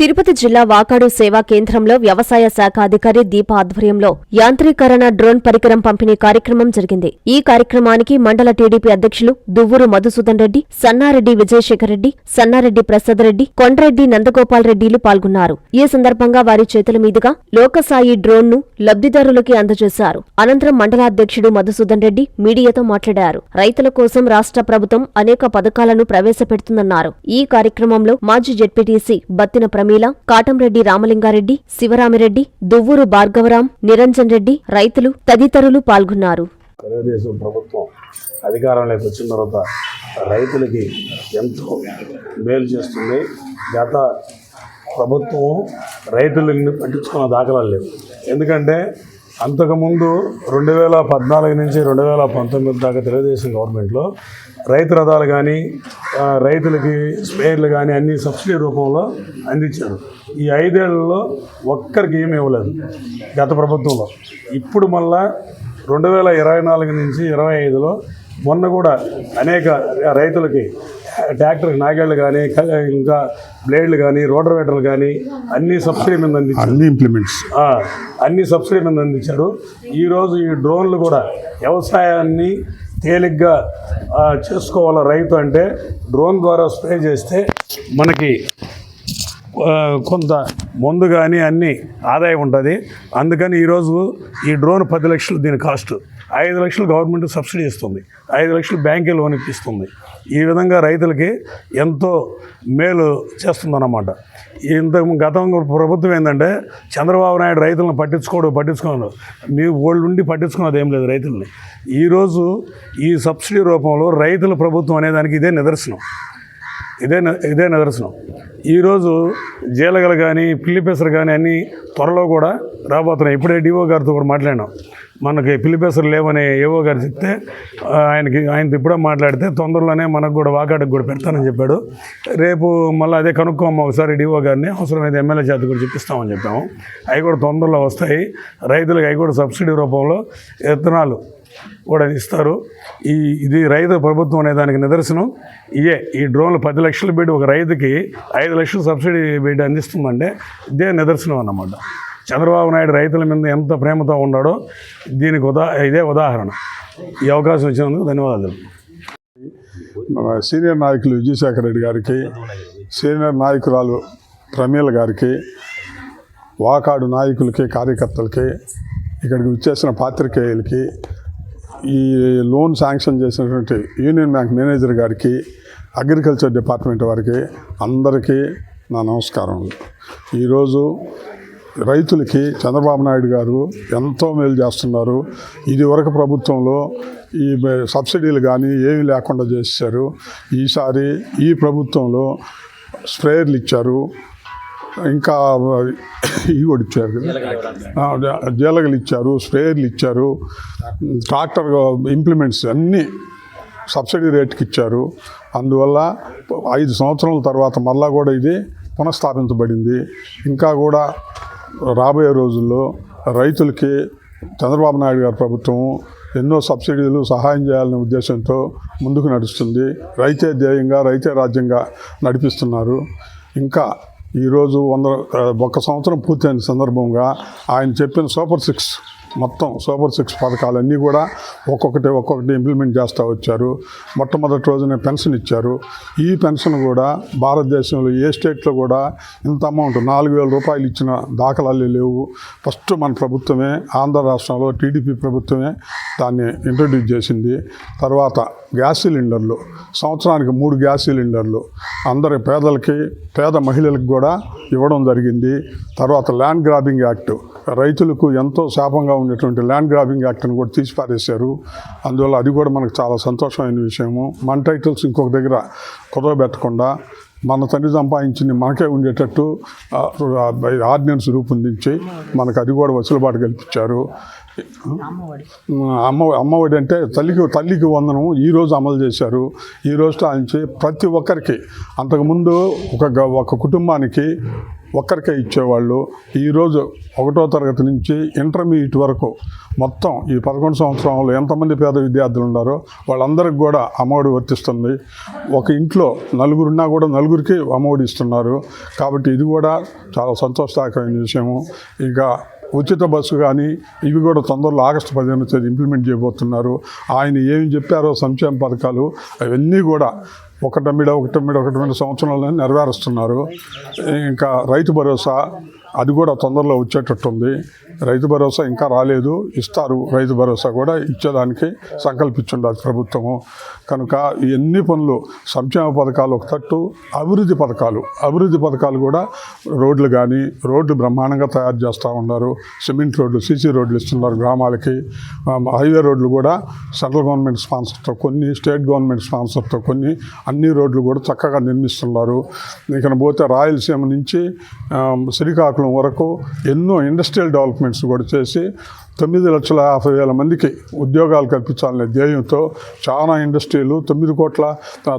తిరుపతి జిల్లా వాకాడు సేవా కేంద్రంలో వ్యవసాయ శాఖ అధికారి దీప ఆధ్వర్యంలో యాంత్రీకరణ డ్రోన్ పరికరం పంపిణీ కార్యక్రమం జరిగింది. ఈ కార్యక్రమానికి మండల టీడీపీ అధ్యక్షులు దువ్వూరు మధుసూదన్ రెడ్డి సన్నారెడ్డి విజయశేఖర్ రెడ్డి సన్నారెడ్డి ప్రసాద్ రెడ్డి కొండ్రెడ్డి నందగోపాల్ రెడ్డిలు పాల్గొన్నారు. ఈ సందర్భంగా వారి చేతుల మీదుగా లోకసాయి డ్రోన్ను లబ్ధిదారులకి అందజేశారు. అనంతరం మండలాధ్యక్షుడు మధుసూదన్ రెడ్డి మీడియాతో మాట్లాడారు. రైతుల కోసం రాష్ట్ర ప్రభుత్వం అనేక పథకాలను ప్రవేశపెడుతుందన్నారు. ఈ కార్యక్రమంలో మాజీ జెడ్పీటీసీ బత్తిన ప్రమీల కాటంరెడ్డి రామలింగారెడ్డి శివరామిరెడ్డి దువ్వూరు భార్గవరాం నిరంజన్ రెడ్డి రైతులు తదితరులు పాల్గొన్నారు. తెలుగుదేశం ప్రభుత్వం అధికారంలోకి వచ్చిన తర్వాత రైతులకి ఎంతో మేలు చేస్తుంది. గత ప్రభుత్వం రైతులని పట్టించుకున్న దాఖలాలు లేవు. ఎందుకంటే అంతకుముందు రెండు వేల పద్నాలుగు నుంచి రెండు వేల పంతొమ్మిది దాకా తెలుగుదేశం గవర్నమెంట్లో రైతు రథాలు కానీ రైతులకి స్పేర్లు కానీ అన్ని సబ్సిడీ రూపంలో అందించారు. ఈ ఐదేళ్ళలో ఒక్కరికి ఏమీ ఇవ్వలేదు గత ప్రభుత్వంలో. ఇప్పుడు మళ్ళా రెండు వేల ఇరవై నాలుగు నుంచి ఇరవై ఐదులో మొన్న కూడా అనేక రైతులకి ట్రాక్టర్కి నాగేళ్ళు కానీ ఇంకా బ్లేడ్లు కానీ రోటర్వేటర్లు కానీ అన్ని సబ్సిడీ మీద అందించారు. అన్ని ఇంప్లిమెంట్స్ అన్ని సబ్సిడీ మీద అందించాడు ఈరోజు ఈ డ్రోన్లు కూడా వ్యవసాయాన్ని తేలిగ్గా చేసుకోవాలి రైతు అంటే డ్రోన్ ద్వారా స్ప్రే చేస్తే మనకి కొంత ముందు కానీ అన్నీ ఆదాయం ఉంటుంది. అందుకని ఈరోజు ఈ డ్రోన్ పది లక్షలు దీని కాస్ట్. ఐదు లక్షలు గవర్నమెంట్ సబ్సిడీ ఇస్తుంది. ఐదు లక్షలు బ్యాంకే లోన్ ఇప్పిస్తుంది. ఈ విధంగా రైతులకి ఎంతో మేలు చేస్తుందన్నమాట. ఇంతకు గతం ప్రభుత్వం ఏంటంటే చంద్రబాబు నాయుడు రైతులను పట్టించుకోడు పట్టించుకోడు మీ వాళ్ళు ఉండి పట్టించుకున్నది ఏం లేదు రైతుల్ని. ఈరోజు ఈ సబ్సిడీ రూపంలో రైతుల ప్రభుత్వం అనేదానికి ఇదే నిదర్శనం. ఇదే ఇదే నిదర్శనం. ఈరోజు జీలగలు కానీ పిల్లిపెసరు కానీ అన్నీ త్వరలో కూడా రాబోతున్నాయి. ఇప్పుడే డిఓ గారితో కూడా మాట్లాడినాం. మనకి పిల్లిపెసరు లేవని ఏవో గారు చెప్తే ఆయనకి ఆయనతో ఇప్పుడే మాట్లాడితే తొందరలోనే మనకు కూడా వాకాటకు కూడా పెడతానని చెప్పాడు. రేపు మళ్ళీ అదే కనుక్కోమ్మ ఒకసారి డిఓ గారిని అవసరమైతే ఎమ్మెల్యే చేత కూడా చెప్పిస్తామని చెప్పాము. అవి కూడా తొందరలో వస్తాయి. రైతులకు అవి కూడా సబ్సిడీ రూపంలో విత్తనాలు కూడా ఇస్తారు. ఈ ఇది రైతు ప్రభుత్వం అనే దానికి నిదర్శనం. ఇయే ఈ డ్రోన్లు పది లక్షలు పెట్టి ఒక రైతుకి ఐదు లక్షలు సబ్సిడీ పెట్టి అందిస్తుందంటే ఇదే నిదర్శనం అన్నమాట. చంద్రబాబు నాయుడు రైతుల మీద ఎంత ప్రేమతో ఉన్నాడో దీనికి ఉదా ఇదే ఉదాహరణ. ఈ అవకాశం ఇచ్చినందుకు ధన్యవాదాలు. మన సీనియర్ నాయకులు విజయశేఖర రెడ్డి గారికి సీనియర్ నాయకురాలు ప్రమీల గారికి వాకాడు నాయకులకి కార్యకర్తలకి ఇక్కడికి వచ్చేసిన పాత్రికేయులకి ఈ లోన్ శాంక్షన్ చేసినటువంటి యూనియన్ బ్యాంక్ మేనేజర్ గారికి అగ్రికల్చర్ డిపార్ట్మెంట్ వారికి అందరికీ నా నమస్కారం. ఈరోజు రైతులకి చంద్రబాబు నాయుడు గారు ఎంతో మేలు చేస్తున్నారు. ఇది వరకు ప్రభుత్వంలో ఈ సబ్సిడీలు కానీ ఏమీ లేకుండా చేశారు. ఈసారి ఈ ప్రభుత్వంలో స్ప్రేయర్లు ఇచ్చారు. ఇంకా ఇవి కూడా ఇచ్చారు కదా. జీలగలు ఇచ్చారు స్ప్రేయర్లు ఇచ్చారు ట్రాక్టర్ ఇంప్లిమెంట్స్ అన్నీ సబ్సిడీ రేట్కి ఇచ్చారు. అందువల్ల ఐదు సంవత్సరాల తర్వాత మళ్ళా కూడా ఇది పునఃస్థాపించబడింది. ఇంకా కూడా రాబోయే రోజుల్లో రైతులకి చంద్రబాబు నాయుడు గారి ప్రభుత్వం ఎన్నో సబ్సిడీలు సహాయం చేయాలనే ఉద్దేశంతో ముందుకు నడుస్తుంది. రైతే ధ్యేయంగా రైతే రాజ్యంగా నడిపిస్తున్నారు. ఇంకా ఈరోజు వంద ఒక్క ఒక సంవత్సరం పూర్తయిన సందర్భంగా ఆయన చెప్పిన సూపర్ సిక్స్ మొత్తం సూపర్ సిక్స్ పథకాలన్నీ కూడా ఒక్కొక్కటి ఒక్కొక్కటి ఇంప్లిమెంట్ చేస్తూ వచ్చారు. మొట్టమొదటి రోజునే పెన్షన్ ఇచ్చారు. ఈ పెన్షన్ కూడా భారతదేశంలో ఏ స్టేట్లో కూడా ఇంత అమౌంట్ నాలుగు వేల రూపాయలు ఇచ్చిన దాఖలాలు లేవు. ఫస్ట్ మన ప్రభుత్వమే ఆంధ్ర రాష్ట్రంలో టీడీపీ ప్రభుత్వమే దాన్ని ఇంట్రడ్యూస్ చేసింది. తర్వాత గ్యాస్ సిలిండర్లు సంవత్సరానికి మూడు గ్యాస్ సిలిండర్లు అందరి పేదలకి పేద మహిళలకు కూడా ఇవ్వడం జరిగింది. తర్వాత ల్యాండ్ గ్రాబింగ్ యాక్ట్ రైతులకు ఎంతో శాపంగా ఉండేటువంటి ల్యాండ్ గ్రాబింగ్ యాక్ట్ని కూడా తీసిపారేశారు. అందువల్ల అది కూడా మనకు చాలా సంతోషమైన విషయము. మన టైటిల్స్ ఇంకొక దగ్గర కుదవబెట్టకుండా మన తండ్రి సంపాదించింది మనకే ఉండేటట్టు ఆర్డినెన్స్ రూపొందించి మనకు అది కూడా వసులుబాటు కల్పించారు. అమ్మ అమ్మఒడి అంటే తల్లికి తల్లికి వందనం ఈరోజు అమలు చేశారు. ఈ రోజు నుంచి ప్రతి ఒక్కరికి అంతకుముందు ఒక గ- ఒక కుటుంబానికి ఒక్కరికే ఇచ్చేవాళ్ళు. ఈరోజు ఒకటో తరగతి నుంచి ఇంటర్మీడియట్ వరకు మొత్తం ఈ పదకొండు సంవత్సరంలో ఎంతమంది పేద విద్యార్థులు ఉన్నారో వాళ్ళందరికీ కూడా అమ్మఒడి వర్తిస్తుంది. ఒక ఇంట్లో నలుగురున్నా కూడా నలుగురికి అమ్మఒడి ఇస్తున్నారు. కాబట్టి ఇది కూడా చాలా సంతోషదాయకమైన విషయము. ఇంకా ఉచిత బస్సు కానీ ఇవి కూడా తొందరలో ఆగస్టు పదిహేను తేదీ ఇంప్లిమెంట్ చేయబోతున్నారు. ఆయన ఏమి చెప్పారో సంక్షేమ పథకాలు అవన్నీ కూడా ఒకటమ్మిడ ఒకటమ్మిడ ఒకటమ్మిడ సంవత్సరాలని నెరవేరుస్తున్నారు. ఇంకా రైతు భరోసా అది కూడా తొందరలో వచ్చేటట్టుంది. రైతు భరోసా ఇంకా రాలేదు. ఇస్తారు రైతు భరోసా కూడా ఇచ్చేదానికి సంకల్పించుండాలి ప్రభుత్వము. కనుక ఇవన్నీ ఎన్ని పనులు సంక్షేమ పథకాలు ఒక తట్టు అభివృద్ధి పథకాలు అభివృద్ధి పథకాలు కూడా రోడ్లు కానీ రోడ్లు బ్రహ్మాండంగా తయారు చేస్తూ ఉన్నారు. సిమెంట్ రోడ్లు సీసీ రోడ్లు ఇస్తున్నారు గ్రామాలకి. హైవే రోడ్లు కూడా సెంట్రల్ గవర్నమెంట్ స్పాన్సర్తో కొన్ని స్టేట్ గవర్నమెంట్ స్పాన్సర్తో కొన్ని అన్ని రోడ్లు కూడా చక్కగా నిర్మిస్తున్నారు. ఇక్కడ పోతే రాయలసీమ నుంచి శ్రీకాకుళం సంవత్సరం వరకు ఎన్నో ఇండస్ట్రియల్ డెవలప్మెంట్స్ కూడా చేసి తొమ్మిది లక్షల యాభై వేల మందికి ఉద్యోగాలు కల్పించాలనే ధ్యేయంతో చాలా ఇండస్ట్రీలు తొమ్మిది కోట్ల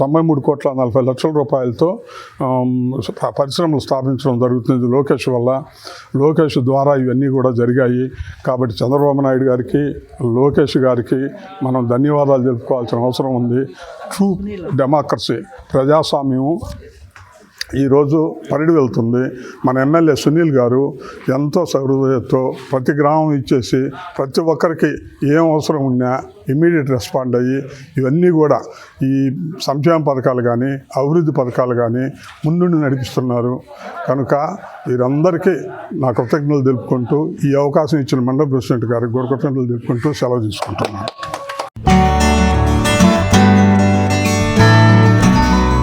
తొంభై మూడు కోట్ల నలభై లక్షల రూపాయలతో పరిశ్రమలు స్థాపించడం జరుగుతుంది లోకేష్ వల్ల. లోకేష్ ద్వారా ఇవన్నీ కూడా జరిగాయి. కాబట్టి చంద్రబాబు నాయుడు గారికి లోకేష్ గారికి మనం ధన్యవాదాలు తెలుపుకోవాల్సిన అవసరం ఉంది. ట్రూ డెమోక్రసీ ప్రజాస్వామ్యం ఈరోజు పరిడి వెళ్తుంది. మన ఎమ్మెల్యే సునీల్ గారు ఎంతో సహృదయతో ప్రతి గ్రామం ఇచ్చేసి ప్రతి ఒక్కరికి ఏం అవసరం ఉన్నా ఇమీడియట్ రెస్పాండ్ అయ్యి ఇవన్నీ కూడా ఈ సంక్షేమ పథకాలు కానీ అభివృద్ధి పథకాలు కానీ ముందుండి నడిపిస్తున్నారు. కనుక వీరందరికీ నా కృతజ్ఞతలు తెలుపుకుంటూ ఈ అవకాశం ఇచ్చిన మండల ప్రెసిడెంట్ గారికి కూడా కృతజ్ఞతలు తెలుపుకుంటూ సెలవు తీసుకుంటున్నాను.